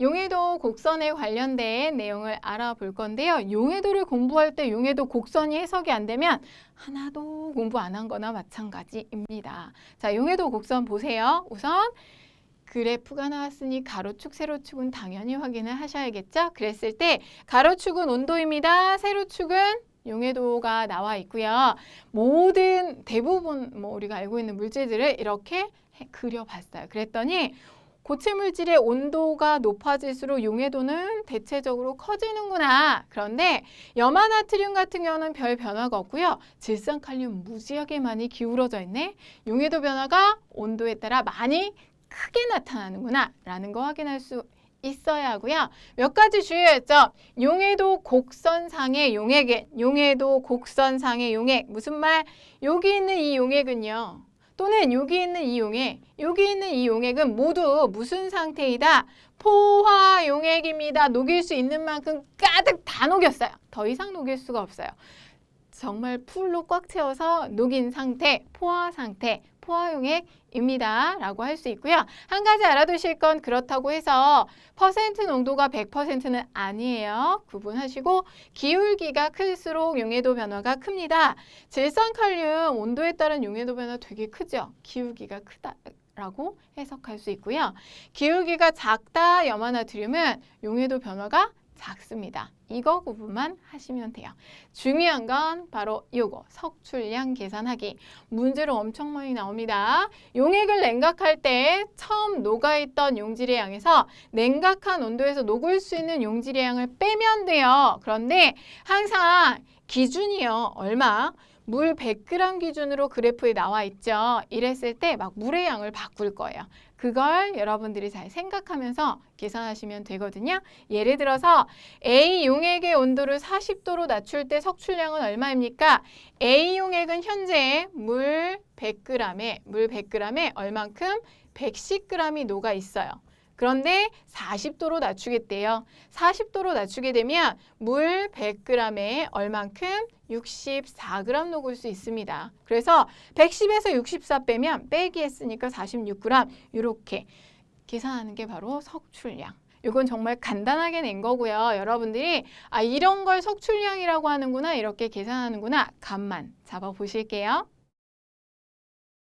용해도 곡선에 관련된 내용을 알아볼 건데요. 용해도를 공부할 때 용해도 곡선이 해석이 안 되면 하나도 공부 안 한 거나 마찬가지입니다. 자, 용해도 곡선 보세요. 우선 그래프가 나왔으니 가로축, 세로축은 당연히 확인을 하셔야겠죠? 그랬을 때 가로축은 온도입니다. 세로축은 용해도가 나와 있고요. 모든 대부분 뭐 우리가 알고 있는 물질들을 이렇게 해- 그려봤어요. 그랬더니 고체 물질의 온도가 높아질수록 용해도는 대체적으로 커지는구나. 그런데 염화나트륨 같은 경우는 별 변화가 없고요. 질산칼륨 무지하게 많이 기울어져 있네. 용해도 변화가 온도에 따라 많이 크게 나타나는구나 라는 거 확인할 수 있어야 하고요. 몇 가지 주의할 점. 용해도 곡선상의 용액, 용해도 곡선상의 용액. 무슨 말? 여기 있는 이 용액은요. 또는 여기 있는 이 용액, 여기 있는 이 용액은 모두 무슨 상태이다? 포화 용액입니다. 녹일 수 있는 만큼 가득 다 녹였어요. 더 이상 녹일 수가 없어요. 정말 풀로 꽉 채워서 녹인 상태, 포화 상태, 포화용액입니다. 라고 할 수 있고요. 한 가지 알아두실 건 그렇다고 해서 퍼센트 농도가 100%는 아니에요. 구분하시고 기울기가 클수록 용해도 변화가 큽니다. 질산칼륨 온도에 따른 용해도 변화 되게 크죠. 기울기가 크다. 라고 해석할 수 있고요. 기울기가 작다 염화나트륨은 용해도 변화가 작습니다. 이거 구분만 하시면 돼요. 중요한 건 바로 이거 석출량 계산하기. 문제로 엄청 많이 나옵니다. 용액을 냉각할 때 처음 녹아있던 용질의 양에서 냉각한 온도에서 녹을 수 있는 용질의 양을 빼면 돼요. 그런데 항상 기준이요. 얼마? 물 100g 기준으로 그래프에 나와 있죠. 이랬을 때 막 물의 양을 바꿀 거예요. 그걸 여러분들이 잘 생각하면서 계산하시면 되거든요. 예를 들어서 A 용액의 온도를 40도로 낮출 때 석출량은 얼마입니까? A 용액은 현재 물 100g에 물 100g에 얼만큼 110g이 녹아 있어요. 그런데 40도로 낮추겠대요. 40도로 낮추게 되면 물 100g에 얼만큼 64g 녹을 수 있습니다. 그래서 110에서 64 빼면 빼기 했으니까 46g 이렇게 계산하는 게 바로 석출량. 이건 정말 간단하게 낸 거고요. 여러분들이 아 이런 걸 석출량이라고 하는구나 이렇게 계산하는구나 감만 잡아 보실게요.